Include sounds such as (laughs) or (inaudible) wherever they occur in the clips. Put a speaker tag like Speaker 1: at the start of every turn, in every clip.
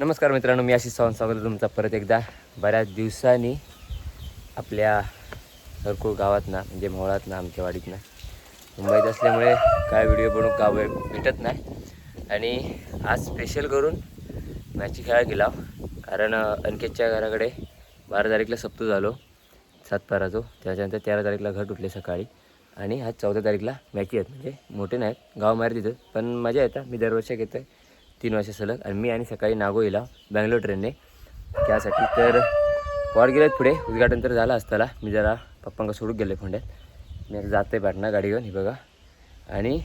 Speaker 1: नमस्कार मित्रांनो मी आशिष सावंत स्वागत तुमचा परत एकदा. बऱ्याच दिवसांनी आपल्या हरकुळ गावातनं म्हणजे मोहळातनं आमच्या वाडीतनं मुंबईत असल्यामुळे काय व्हिडिओ बनवून गाव भेटत नाही. आणि आज स्पेशल करून मॅची खेळा गेला कारण अनकेतच्या घराकडे बारा तारीखला सप्त झालो. सातबाराचो त्याच्यानंतर तेरा तारीखला घट उठले सकाळी. आणि आज चौदा तारीखला मॅची आहेत. म्हणजे मोठे नाहीत गाव मार तिथं. पण मजा येतं मी दरवर्षी घेतो आहे तीन वर्ष सलग. आणि मी आणि सकाळी नागोईला बँगलोर ट्रेनने त्यासाठी तर पॉर गेलेत पुढे. उद्घाटन तर झालं असताना. मी जरा पप्पांका सोडून गेले फोंड्यात. मी आता जाते पाटणा गाडी घेऊन हे बघा. आणि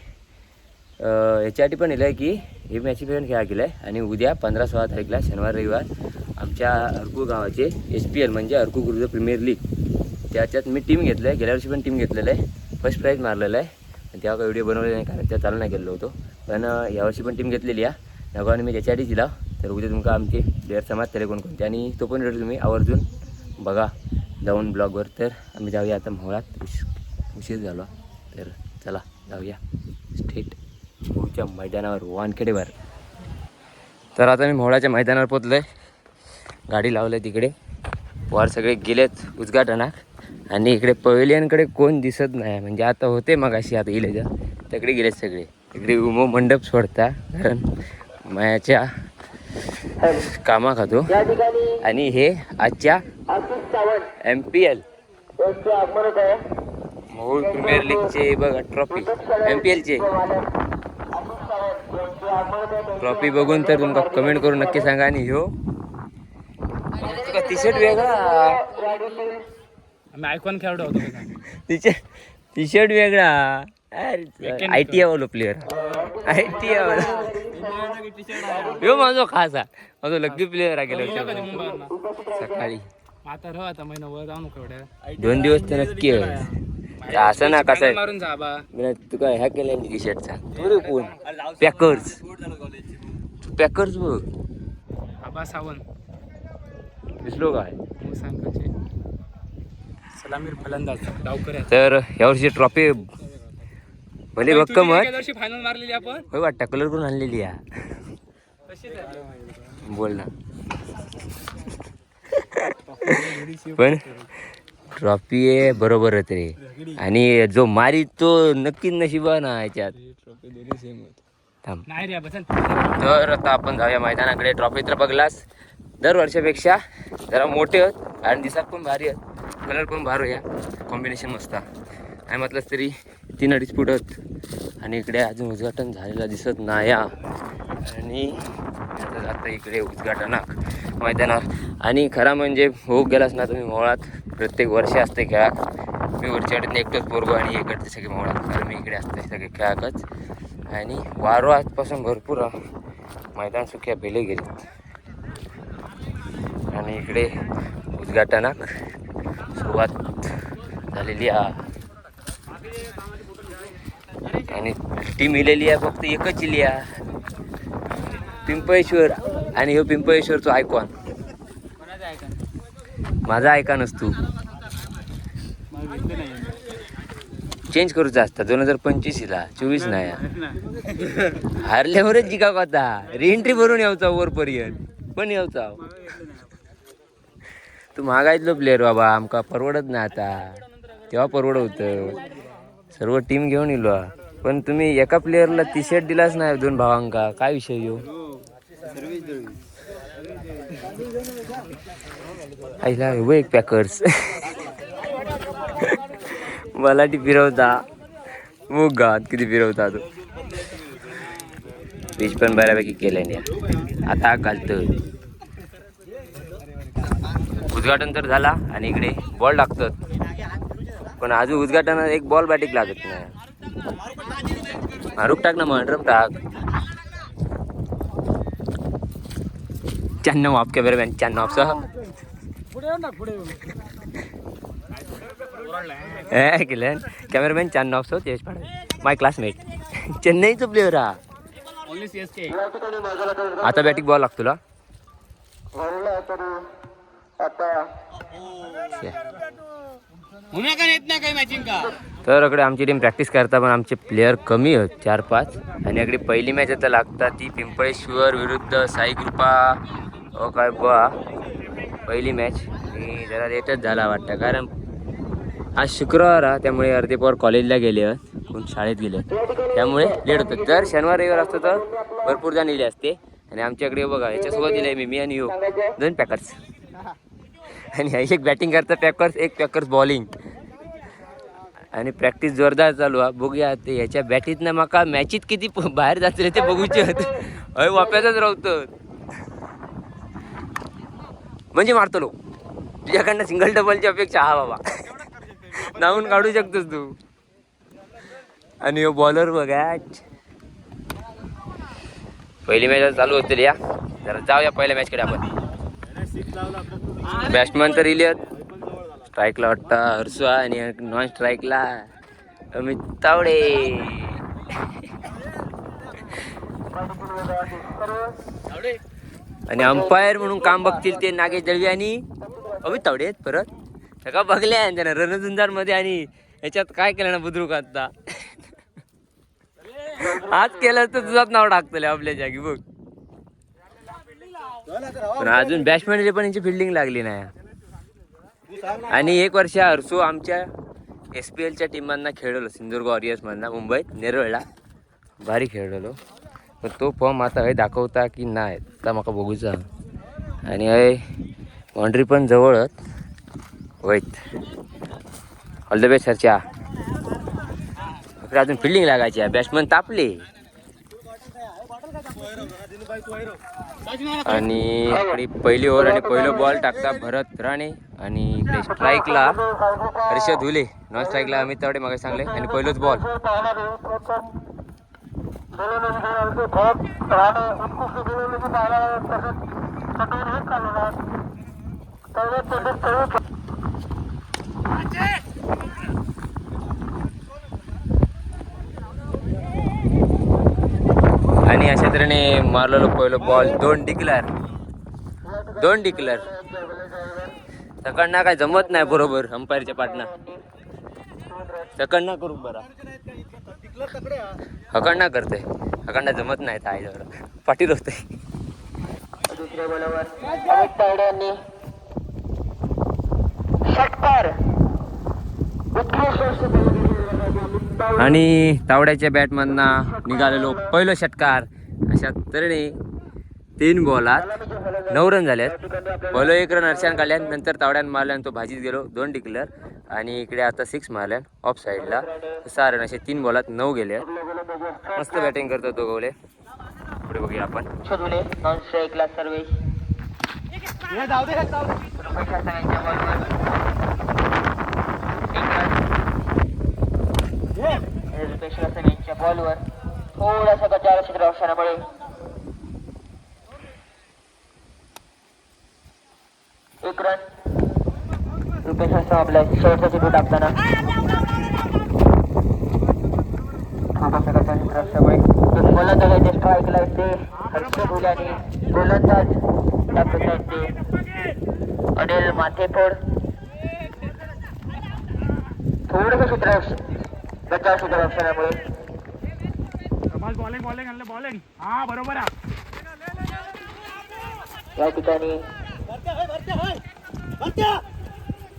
Speaker 1: याच्यासाठी पण येलं आहे की हे मॅची पण खेळा केलं आहे आणि उद्या पंधरा सोळा तारीखला शनिवार रविवार आमच्या अरकू गावाचे एच पी एल म्हणजे अरकू गुरुज प्रीमियर लीग त्याच्यात मी टीम घेतलं आहे गेल्या वर्षी पण टीम घेतलेलं आहे. फर्स्ट प्राईज मारलेलं आहे. आणि तेव्हा काही व्हिडिओ बनवले नाही कारण त्या चालू नाही गेलो होतो. पण यावर्षी पण टीम घेतलेली आहे. नगाने मी त्याच्यासाठी दिला. तर उद्या तुमका आमचे प्लेअर समाज तरी कोणकोणते आणि तो पण रेट तुम्ही आवर्जून बघा जाऊन ब्लॉगवर तर आम्ही जाऊया आता मोहळात. उश उशीर झालो. तर चला जाऊया. स्टेट मोहच्या मैदानावर वानखेडेवर. तर आता मी मोहळाच्या मैदानावर पोचलो आहे गाडी लावलं तिकडे. वर सगळे गेलेत उद्घाटनाक आणि इकडे पवेलियनकडे कोण दिसत नाही. म्हणजे आता होते मग अशी आता इलेजा तिकडे गेलेत सगळे. इकडे उमो मंडप सोडता. कारण मायाच्या कामा खातो आणि हे आजच्या M P L Mohol premier लीगचे बघा ट्रॉफी एम पी एलचे ट्रॉफी बघून तर तुमका कमेंट करून नक्की सांगा आणि ह्यो. तुका टी शर्ट वेगळा.
Speaker 2: आम्ही आयकॉन खेळाडू होतो बघा.
Speaker 1: तिचे टी शर्ट वेगळा आय टी वालो प्लेअर आय टी ह्यो माझो खास. हा माझो लग्गी प्लेअर हा गेलो. सकाळी.
Speaker 2: आता राह आता महिना वर जाऊ नको एवढ्या.
Speaker 1: दोन दिवस तर नक्की आहे. असं ना कसं आहे?
Speaker 2: मारून जा बा.
Speaker 1: मी तुका ह्या केल्या टी शर्टचा तू कोण? पॅकर्स पॅकर्स बघ.
Speaker 2: आबा सावंत.
Speaker 1: दिसलो काय?
Speaker 2: सांगायचे सलामीर फलंदाज डावकर
Speaker 1: तर यावर्षी ट्रॉफी भले भक्कम
Speaker 2: वर्षी फायनल मारलेली आपण?
Speaker 1: होय वाटतं कलर करून आणलेली या बोल ना. पण ट्रॉफी आहे बरोबरच रे. आणि जो मारी तो नक्कीच नशिबा ना याच्यात तर आता आपण जाऊया मैदानाकडे. ट्रॉफी तर बघलास. दर वर्षापेक्षा जरा मोठे आहेत. आणि दिसात पण भारी आहेत. कलर पण भारी या कॉम्बिनेशन मस्त. काय म्हटलंस तरी तीन अडीच फूट आणि इकडे अजून उद्घाटन झालेलं दिसत नाही. आणि आता जातं इकडे उद्घाटनाक मैदानावर. आणि खरा म्हणजे होऊ गेलास ना तुम्ही मोळात प्रत्येक वर्षी असते खेळाक. मी वरच्या वाटेत एकटंच पोरगो आणि इकडचे सगळे मोळात कारण मी इकडे असते सगळे खेळाकच. आणि वारो आजपासून भरपूर मैदान सुक्या बेले गेले आणि इकडे उद्घाटनाक सुरुवात झालेली आहे. आणि टीम इलेली आहे फक्त एकच इली पिंपळेश्वर. आणि ह्यो पिंपळेश्वरचो आयकॉन माझा आयकॉन तू. चेंज करूचा असता दोन हजार पंचवीसला चोवीस नाही. हा. हारल्यावरच जिका होता रिएंट्री भरून यावचा वरपर्यंत. पण यावचा. तू महागायतलो प्लेअर बाबा. आमका परवडत नाही आता. तेव्हा परवड होतं. सर्व टीम घेऊन येलो पण तुम्ही एका प्लेअरला टी शर्ट दिलाच नाही दोन भावांका. काय विषय येऊ आईला उभं एक पॅकर्स मला ती फिरवता. मग गावात किती फिरवता तो. बीच पण बऱ्यापैकी केल्याने नाही आता घालतो उद्घाटन तर झाला आणि इकडे बॉल टाकतात पण अजून उद्घाटनात एक बॉल बॅटिक लागत नाही. मारूक टाक ना मग ड्रम टाक. चॅन्नव आप कॅमेरामॅन चॅन्नव आपसा हे केलं कॅमेरामॅन चॅन्नव आपसो तेज पाडे. माय क्लासमेट चेन्नईचा प्लेअर हा. आता बॅटिंग बॉल लागतो तुला
Speaker 2: उन्हा
Speaker 1: तर इकडे आमची टीम प्रॅक्टिस करता पण आमचे प्लेयर कमी आहेत चार पाच आणि इकडे पहिली मॅच आता लागतात ती पिंपळेश्वर विरुद्ध साई कृपा. ओ काय बुवा. पहिली मॅच मी जरा लेटच झाला वाटतं कारण आज शुक्रवार हा त्यामुळे अर्धे पोर कॉलेजला गेले आहेत. कोण शाळेत गेले त्यामुळे लेट होतं. जर शनिवार रविवार असतं तर भरपूर जण असते. आणि आमच्याकडे बघा याच्यासोबत दिले मी मी आणि यो दोन पॅकर्स आणि एक बॅटिंग करता पॅकर्स एक पॅकर्स बॉलिंग आणि प्रॅक्टिस जोरदार चालू आहे बघूया ते ह्याच्या बॅटीतनं माका मॅचीत किती बाहेर जातले ते बघूचे होते. अय वाप्याचाच राहतो. म्हणजे मारतो लो तुझ्याकडनं सिंगल डबलची अपेक्षा हा बाबा. नावून काढू शकतोस तू. आणि हो बॉलर बघा पहिली मॅच चालू होतील या. जरा जाऊया पहिल्या मॅचकडे आपण. बॅट्समन तर इलियत स्ट्राईकला वाटता. हर्षा आणि नॉन स्ट्राईकला अमित तावडे. आणि अंपायर म्हणून काम बघतील ते नागेश दळवी आणि अमित तावडे आहेत परत. सगळं बघले आणि त्यानं रणजुंजारमध्ये आणि याच्यात काय केलं ना बुद्रुक आता. आज केलं तर तुझाच नाव टाकतले आपल्या जागी बघ. पण अजून बॅट्समॅनला पण यांची फिल्डिंग लागली नाही. आणि एक वर्ष हरसू आमच्या एस पी एलच्या टीमांना खेळवलं सिंधुदुर्ग वॉरियर्समधनं मुंबईत नेरळला. भारी खेळलेलो पण तो फॉर्म आता हय दाखवता की नाही आता म्हाका बघूचा. आणि हय बाउंड्री पण जवळच वैत ऑल द बेस्ट सरच्या अजून फिल्डिंग लागायची आहे. बॅट्समन तापले. आणि इकडे पहिली ओव्हर आणि पहिलं बॉल टाकता भरत राणे आणि इकडे स्ट्राईकला हर्षद धुले. नॉन स्ट्राईकला अमित तावडे मागे सांगले. आणि पहिलंच बॉल. आणि अशा तऱ्हेने मारलेलं पहिलं बॉल दोन डिक्लर दोन डिक्लर सकाळना काय जमत नाही बरोबर अंपायरच्या पाटणा सकाळना करू बरा. हकडना करते. हकडना जमत नाही तर जरा पाटील होते.
Speaker 3: दुसऱ्या बॉलवर षटकार उत्कृष्ट.
Speaker 1: आणि तावड्याच्या बॅटमधना निघालेलो पहिलं षटकार. अशा तऱ्हेने तीन बॉलात नऊ रन झाल्यात पहिलं एक रन हर्षान काढल्यान नंतर तावड्यान मारल्यान तो भाजीत गेलो दोन डिक्लर आणि इकडे आता सिक्स मारल्यान ऑफ साईडला सहा रन असे तीन बॉलात नऊ गेले. मस्त बॅटिंग करतो तो गोले. पुढे बघूया आपण.
Speaker 3: सर्वेश. रुपेश हासान यांच्या बॉलवर थोडासा गचार क्षेत्र असल्यामुळे एक रन रुपेश हासान आपला शेवटचा चेंडू टाकताना. थोडासा गचार क्षेत्र असल्यामुळे ते स्ट्राईकला येते. हर्ष गोलंदाज टाकत ते. अनिल माथेफोड थोडंसं क्षेत्र असल्यामुळे
Speaker 2: बॉलिंग बॉलिंग आणलं बॉलिंग हा बरोबर आहे.
Speaker 3: या ठिकाणी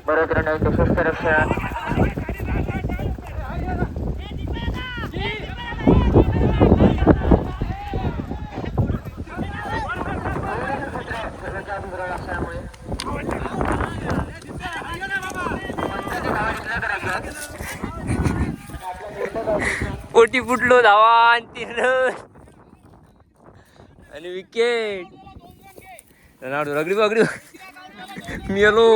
Speaker 3: बरोबर नाही यशस्वी रक्षण
Speaker 1: पोटी फुटलो धावा आणि तीन रन. आणि विकेट रनाल्डो रगडी बगडी मी आलो.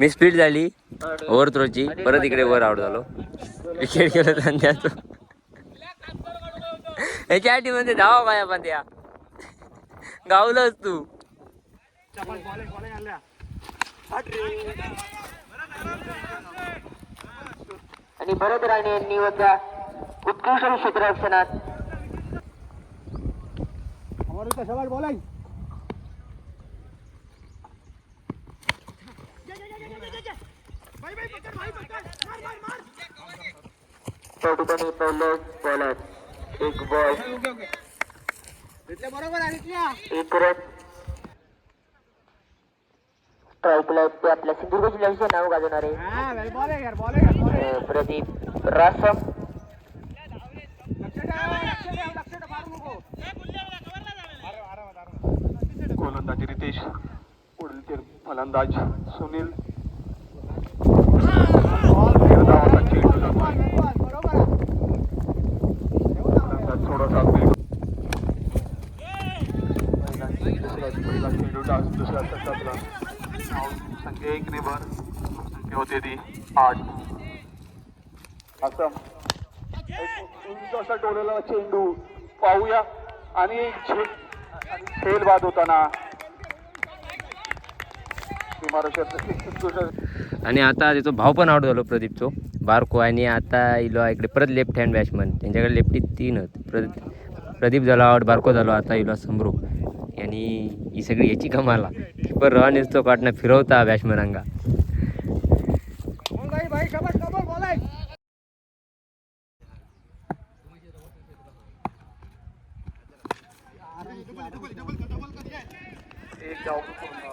Speaker 1: मी स्पीड झाली. ओव्हर थ्रोची परत इकडे वर आउट झालो. विकेट गेलं संध्याचं याच्या मध्ये धावा काय पण त्या गावलंच तू
Speaker 3: आणि भरत राणे यांनी होत्या उत्कृष्ट क्षेत्ररक्षणात त्या ठिकाणी पहिलं बॉलर एक बॉल
Speaker 4: एक रन स्ट्राईकला आहेत ते आपल्या सिंधुदुर्ग जिल्ह्याचे नाव गाजवणारे अं, प्रदीप रासम
Speaker 5: गोलंदाजी रितेश पुढील ते फलंदाज सुनील थोडासा. पहिला- दुसरा- संख्या एक ने भर संख्या होते ती आठ. असं. असा डोलेला चेंडू पाहूया. आणि खेळ बाद होताना.
Speaker 1: आणि आता त्याचा भाव पण आउट झालो प्रदीपचो. बारको आणि आता इलो इकडे परत लेफ्ट हँड बॅट्समन त्यांच्याकडे लेफ्टी तीन होत. प्रदीप प्रदीप झाला आउट बारको झालो आता इलो समरू. आणि ही सगळी याची कमाला किपर रन तो काढणं फिरवता बॅट्समनांगा
Speaker 5: एक धाव पूर्ण.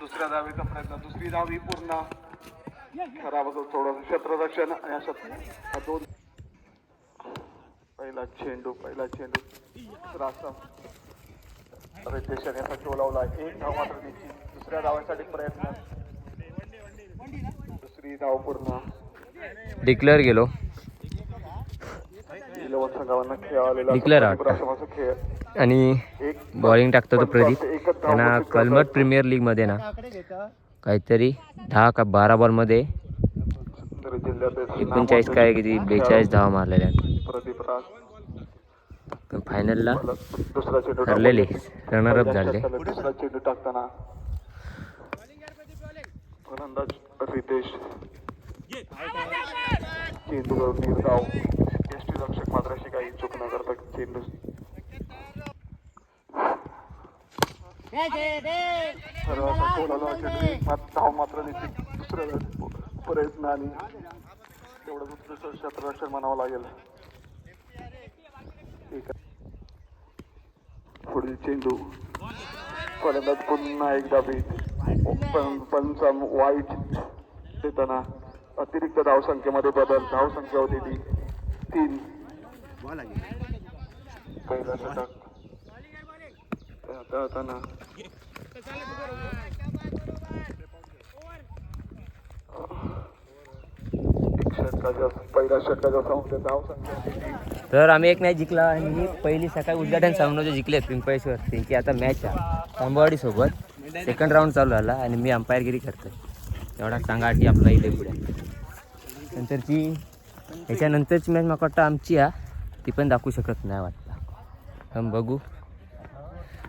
Speaker 5: दुसऱ्या धावेचा प्रयत्न दुसरी धाव ही पूर्ण. खराब होतो थोडं. क्षेत्ररक्षण आणि अशा दोन. पहिला चेंडू पहिला चेंडू. रासा रितेशन याचा एक धाव मात्र दुसऱ्या धावासाठी प्रयत्न. दुसरी धाव पूर्ण.
Speaker 1: डिक्लेअर गेलो.
Speaker 5: खेळ.
Speaker 1: आणि बॉलिंग टाकतो तो प्रदीप. त्यांना कलमट प्रीमियर लीगमध्ये ना. काहीतरी दहा का बारा बॉलमध्ये एकोणचाळीस काय किती बेचाळीस धावा मारलेल्या.
Speaker 5: प्रदीप राज.
Speaker 1: पण फायनलला
Speaker 5: दुसरा चेंडू
Speaker 1: ठरलेले.
Speaker 5: टाकून
Speaker 1: रनर अप
Speaker 5: पहिल्या
Speaker 1: झाले.
Speaker 5: दुसरा चेंडू टाकताना. फलंदाज रितेश. चेंडूवर निर्धाव. यष्टी रक्षक मात्र अशी काही चूक न करता चेंडू मात्र धाव मात्र देखील दुसऱ्या प्रयत्न आणि तेवढं दुसरं क्षेत्ररक्षण म्हणावं लागेल. पुढील चेंडू. फलंदाज पुन्हा एकदा भेट पण पंचाम वाईट देताना अतिरिक्त धावसंख्येमध्ये बदल. धावसंख्या होती ती. तीन. पहिला षटक. आता एक षटकाच्या पहिल्या षटकाच्या संस्थेत धावसंख्या होती ती.
Speaker 1: तर आम्ही एक मॅच जिंकला आणि ही पहिली सकाळी उद्घाटन सामनाचे जिंकले पिंपळेश्वरती की आता मॅच आहे. तांबवाडी सोबत सेकंड राऊंड चालू झाला आणि मी अंपायरगिरी करतोय. एवढा सांगा अटी आपला इथे पुढे. नंतरची ह्याच्यानंतरची मॅच मला वाटतं आमची हा. ती पण दाखवू शकत नाही वाटतं. बघू.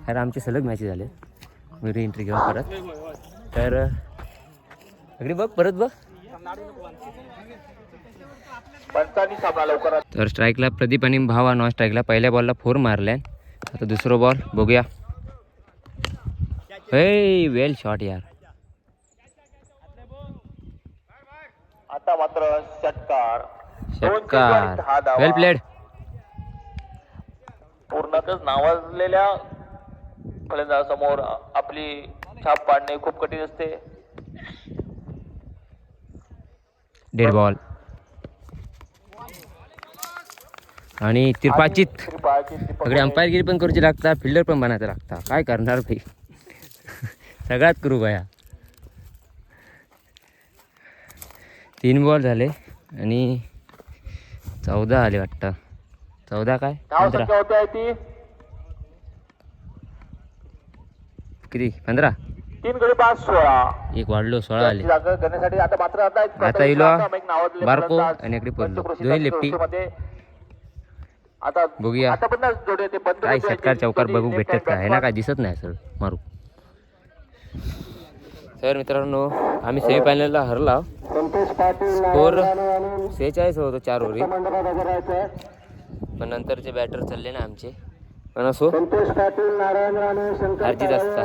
Speaker 1: अरे आमचे सलग मॅचेस झाले. मी री एंट्री घेऊ परत. तर अगदी बघ परत बघ. तर स्ट्राईकला प्रदीप आणि भावा नॉन स्ट्राईकला. पहिल्या बॉलला फोर मारल्या. आता दुसरं बॉल बघूया. हे वेल शॉट यार.
Speaker 4: आता मात्र षटकार.
Speaker 1: षटकार. वेल प्लेड
Speaker 4: पूर्णतच नावाजलेल्या फलंदाजासमोर आपली छाप पाडणे खूप कठीण असते.
Speaker 1: डेड बॉल आणि तिरपाचित. सगळे अंपायरगिरी पण करूची लागता फिल्डर पण बनायचं लागता. काय करणार भाई? (laughs) सगळ्यात करू गया तीन बॉल झाले आणि चौदा आले वाटतं. चौदा काय? पंधरा. किती? पंधरा?
Speaker 4: तीन गडी पाच सोळा.
Speaker 1: एक वाढलो सोळा आले.
Speaker 4: जागा करण्यासाठी आता मात्र आता एक
Speaker 1: आता इलो बारको आणि इकडे पडलो दोन्ही लेफ्टी.
Speaker 4: आता
Speaker 1: बघूया.
Speaker 4: आता पण जोडे ते पंच
Speaker 1: काय षटकार चौकार बघू भेटत का? ह्याला काय दिसत नाही सर मारू. तर मित्रांनो आम्ही सेमीफायनलला हरला. स्कोर सेहेचाळीस होतो चार ओव्हरी पण नंतरचे बॅटर चालले ना आमचे. पण असो असता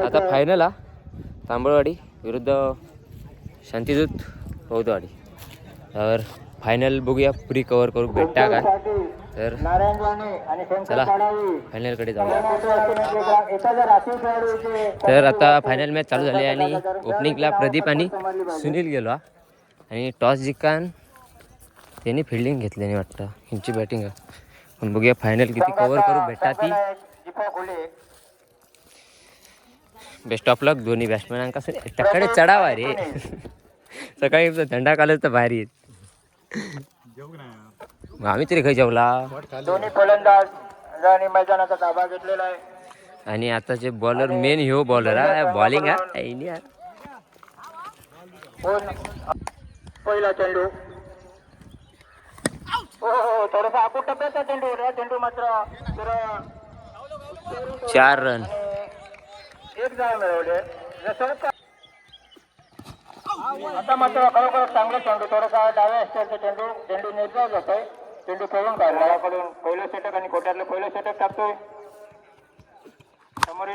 Speaker 1: आता फायनल हा. तांबळवाडी विरुद्ध शांतिदूत बौद्धवाडी. त्यावर फायनल बघूया पुरी कव्हर करू भेटता का? तर चला फायनलकडे जाऊ तर आता फायनल मॅच चालू झाली आणि ओपनिंगला प्रदीप आणि सुनील गेलो. आणि टॉस जिंकान त्यांनी फिल्डिंग घेतल्याने वाटतं ह्यांची बॅटिंग पण बघूया फायनल किती कव्हर करू भेटा ती. बेस्ट ऑफ लक दोन्ही बॅट्समॅनांका टक्कडे चढावा रे. सकाळी थंडा कालच तर भारी आहेत मग आम्ही तरी खाई जेवला.
Speaker 4: दोन्ही फलंदाज यांनी मैदानाचा ताबा घेतलेला आहे.
Speaker 1: आणि आताचे बॉलर मेन ह्यो बॉलर हा बॉलिंग हा.
Speaker 4: पहिला चेंडू. हो हो थोडासा चेंडू चेंडू मात्र तर
Speaker 1: चार रन
Speaker 4: एक जाळ मिळवले आता मात्र खरोखर चांगला चेंडू थोडासा डाव्या स्टेअरचा चेंडू चेंडू निर्धाव जातोय. चेंडू याकडून पहिलं षटक आणि कोट्यातलं पहिलं षटक टाकतोय.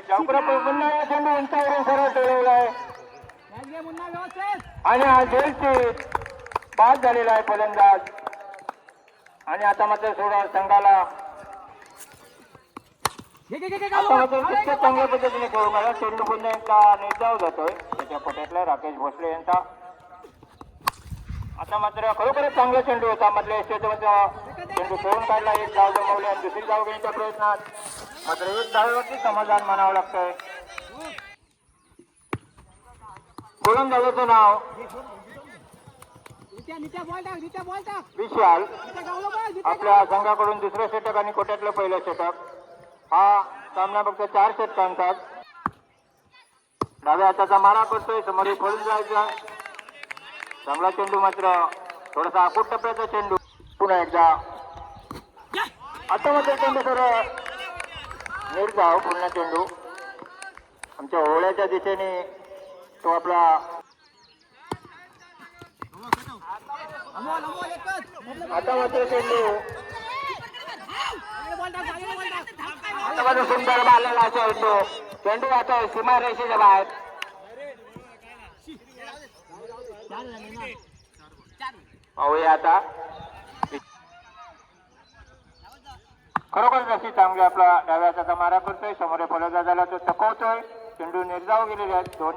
Speaker 4: जाऊपुरा पुन्हा चेंडू उंचावरून सरळ आहे. आणि हा जेलची बाद झालेला आहे फलंदाज. आणि आता मात्र सोडा संघाला. चांगल्या पद्धतीने खेळून मला चेंडू पुन्हा एकदा निर्धाव जातोय. त्याच्या पोट्यातला राकेश भोसले यांचा. आता मात्र खरोखरच चांगला चेंडू होता. मधल्या स्टेजमध्ये चेंडू खेळून काढला. एक धाव जमवली आणि दुसरी धाव घेण्याच्या प्रयत्नात मात्र एक धावेवरती समाधान मानावं लागतंय. गोलंदाजाचं नाव विशाल आपल्या संघाकडून दुसरं षटक आणि कोट्यातलं पहिलं षटक. हा सामना फक्त चार षटकांचा डाव्या हाताचा मारा करतोय समोर पळून जायचा चांगला चेंडू मात्र थोडासा आपूट टप्प्याचा चेंडू. पुन्हा एकदा. आता मात्र चेंडू सर निर्धाव पुन्हा चेंडू. आमच्या ओळ्याच्या दिशेने तो आपला आता मात्र चेंडू. आता मात्र सुंदर बालेला असा चेंडू आता सीमारेषेच्या बाहेर. पाहूया आता. खरोखर जशी चांगली आपला डाव्याचा मारा करतोय समोर फलंदाजाला तो चकवतोय. चेंडू निर्जाव गेलेले आहेत दोन.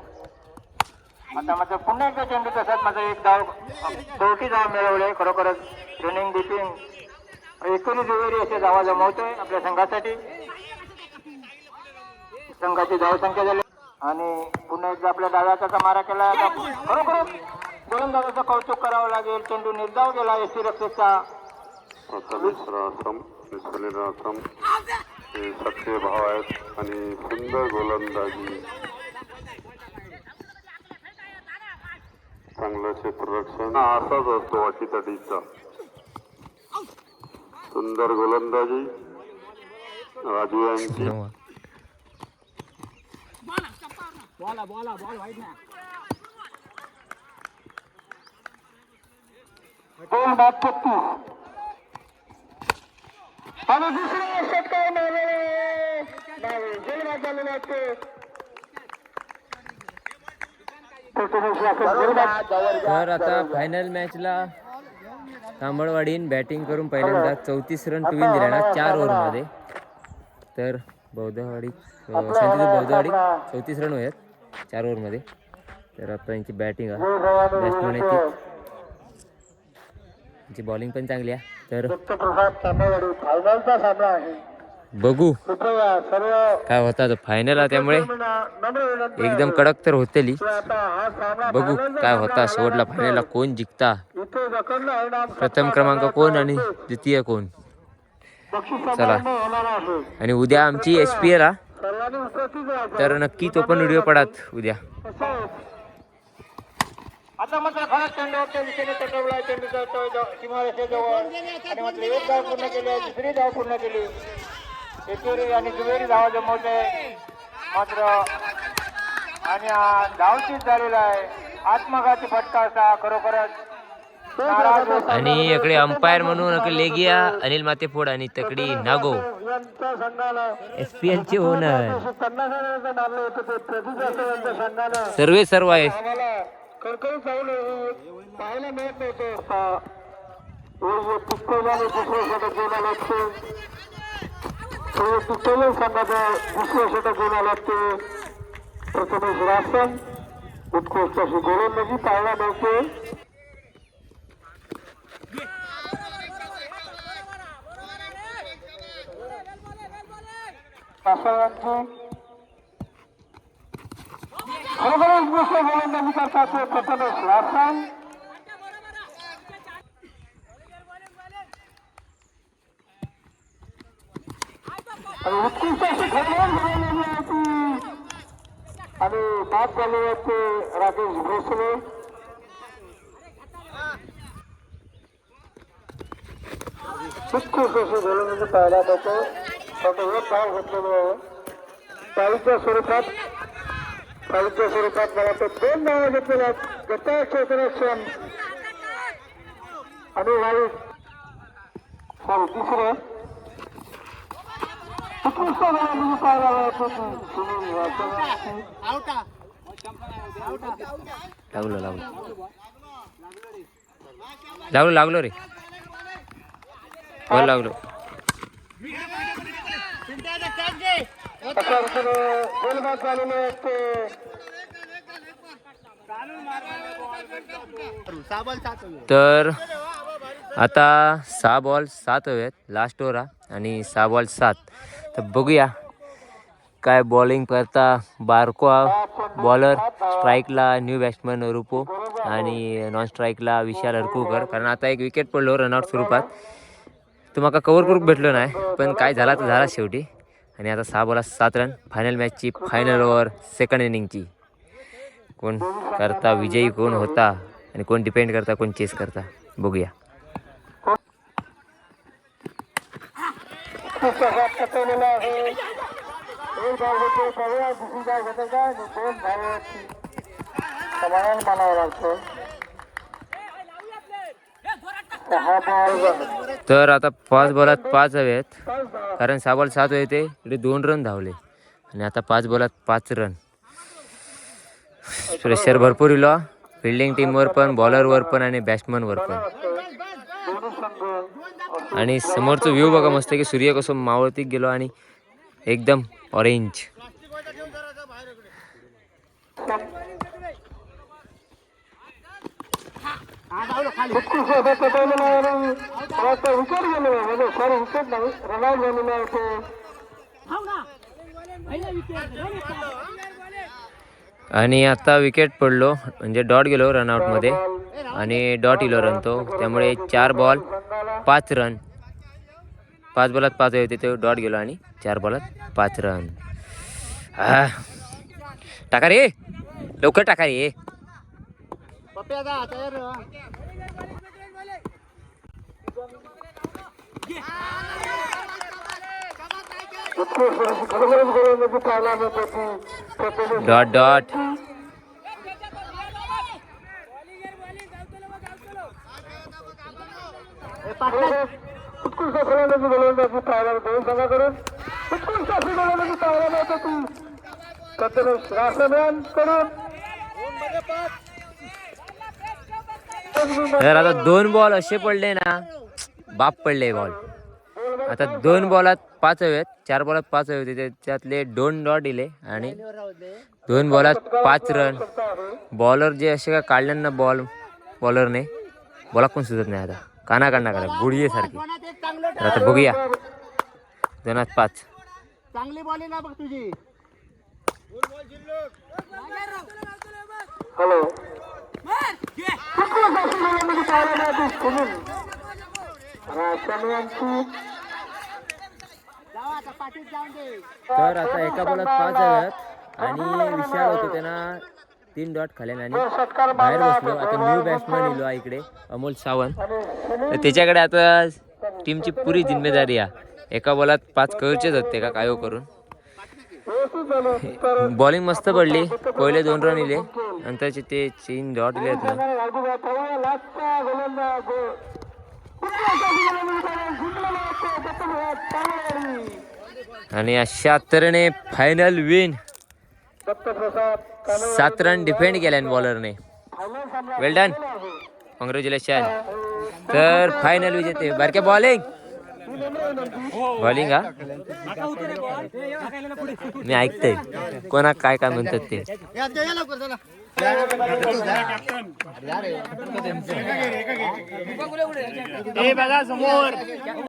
Speaker 4: आता माझं पुन्हा एकदा चेंडू तसाच माझं एक धाव शेवटी धाव मिळवले खरोखरच रनिंग बिपिंग एकूण दुहेरी असे धावा जमवतोय आपल्या संघासाठी. संघाची धावसंख्या झाली. आणि पुन्हा एकदा आपल्या दादाचा मारा केला. आता खरोखरच गोलंदाजाचं कौतुक करावं लागेल. चेंडू निर्धाव गेला. एसी रक्षेचा
Speaker 6: आसम आसम हे भाव आहेत आणि सुंदर गोलंदाजी. चांगलं क्षेत्ररक्षण. हा असाच असतो अशी तटीचा सुंदर गोलंदाजी. राजू यांची.
Speaker 1: नवा.
Speaker 4: दोन बाद छत्तीस. आणि दुसरे षटकार मारले जय झालेले असते
Speaker 1: तर आता फायनल मॅचला तांबडवाडीन बॅटिंग करून पहिल्यांदा चौतीस रन टुवीन दिले ना चार ओव्हरमध्ये तर बौद्धवाडी अं, बौद्धवाडी चौतीस रन होत चार ओव्हरमध्ये तर आता यांची बॅटिंग आहे. बॅट्समॅन आहे यांची बॉलिंग पण चांगली आहे. तर बघू.
Speaker 4: कृपया सर्व
Speaker 1: काय होता फायनल आहे त्यामुळे. एकदम कडक तर होतेली.
Speaker 4: हा सामना
Speaker 1: बघू काय होता शेवटला फायनलला कोण जिंकता. प्रथम क्रमांक कोण आणि द्वितीय कोण? चला.
Speaker 4: समारंभ होणार आहे
Speaker 1: आणि उद्या आमची एस पी एल हा. तर नक्की तो पण व्हिडिओ पडात उद्या?
Speaker 4: आता मात्र खरंच चेंडूवरच्या दिशेने चटवला सीमारेषेजवळ आणि मात्र एक धाव पूर्ण केली आहे दुसरी धाव पूर्ण केली. एकेरी आणि दुहेरी धावा जमवते. मात्र आणि धावचीत झालेला आहे. आत्मघाती फटका असा खरोखरच.
Speaker 1: आणि इकडे अंपायर म्हणून लेगिया अनिल मातेफोड आणि तकडी नागो. एस पी एल चे ओनर. सर्वे सर्व आहे.
Speaker 4: पाहायला मिळत नव्हतं
Speaker 7: हे पिस्तौलाने दुसऱ्या षटक घेऊन आला ते हे पिस्तौल संघाचं दुसऱ्या षटक घेऊन आला ते प्रथमेश रासन उत्कृष्ट अशी गोलंदाजी पाहायला मिळते पासळ्यांची खरोखरच गोष्ट गोलंदाजी करतात ते प्रथमेश रासन आणि उत्कृष्ट अशी खेळण्यात झालेली आहे ती आणि बाद झाले आहेत ते राकेश भोसले
Speaker 1: लागलो लागलो लागलो लागलो रे. हो लागलो तर आता सहा बॉल सात हवे आहेत लास्ट ओव्हर आणि सहा बॉल सात. तर बघूया. काय बॉलिंग करता बारको बॉलर स्ट्राईकला न्यू बॅट्समन रुपो आणि नॉन स्ट्राईकला विशाल हरकूकर. कारण आता एक विकेट पडलो रनआउट स्वरूपात. तो माका कवर करूक भेटलो नाही पण काय झाला तर झाला शेवटी. आणि आता सहा बोला सात रन फायनल मॅचची फायनल ओव्हर सेकंड इनिंगची कोण करता विजयी कोण होता आणि कोण डिपेंड करता कोण चेस करता बघूया.
Speaker 7: आहे एक धाव दुसरी धाव का दोन धावाची समाधान मानावं लागतं सहा बॉल
Speaker 1: तर आता पाच बॉलात पाच हवे आहेत कारण सहा बॉल सात होते इकडे दोन रन धावले. आणि आता पाच बॉलात पाच रन प्रेशर भरपूर इलो. फिल्डिंग टीमवर पण बॉलरवर पण आणि बॅट्समनवर पण. आणि समोरचं व्ह्यू बघा मस्त की सूर्य कसं मावळतीत गेलो आणि एकदम ऑरेंज
Speaker 7: उत्कृष्ट असं पटवलेलं आहे आणि विकेट
Speaker 1: आता विकेट पडलो म्हणजे डॉट गेलो रनआउटमध्ये आणि डॉट इलो रन तो. त्यामुळे चार बॉल पाच रन पाच बॉलात पाच होते तो डॉट गेलो आणि चार बॉलात पाच रन हा. टाका रे. लवकर टाका रे
Speaker 7: उत्कृष्ट अशी खरोखरच गोलंदाजी पाहायला मिळते ती प्रथमेश
Speaker 1: डॉट डॉट.
Speaker 7: उत्कृष्ट फलंदाजी गोलंदाजी पाहायला उत्कृष्ट अशी गोलंदाजी पाहायला मिळते ती
Speaker 1: आता दोन बॉल असे पडले ना बाप पडले बॉल आता दोन बॉलात पाच हवे आहेत. चार बॉलात पाच हवे होते. त्याच्यातले दोन डॉट दिले आणि दोन बॉलात पाच रन. बॉलर जे असे का काढले ना बॉल बॉलरने बॉला कोण सुचत नाही आता. काना काढणार करा गुडघे सारखी. तर आता बघूया. दोनात पाच.
Speaker 7: चांगली बॉलिंग आहे बघ तुझी. हॅलो (laughs) अशी गोलंदाजी पाहायला मिळते सुनील रासनांची
Speaker 1: तर आता एका बॉलात पाच आहेत आणि विशाल होतो त्यांना तीन डॉट खाल्यान आणि बाहेर बसलो. आता न्यू बॅट्समॅन येलो इकडे अमोल सावंत. तर त्याच्याकडे आता टीमची पुरी जिम्मेदारी आहे. एका बॉलात पाच कळचेच होते का काय
Speaker 7: हो करून.
Speaker 1: बॉलिंग मस्त पडली. पहिले दोन रन इले. नंतरचे ते तीन डॉट इले आहेत ना. आणि अशा तऱ्हेने फायनल विन सात रन डिफेंड केल्यान बॉलरने वेल डन कॉंग्रॅच्युलेशन तर फायनल विजेते बारक्या बॉलिंग बॉलिंग हा? मी ऐकतोय. कोणा काय काय म्हणतात ते?
Speaker 2: हे बघा समोर.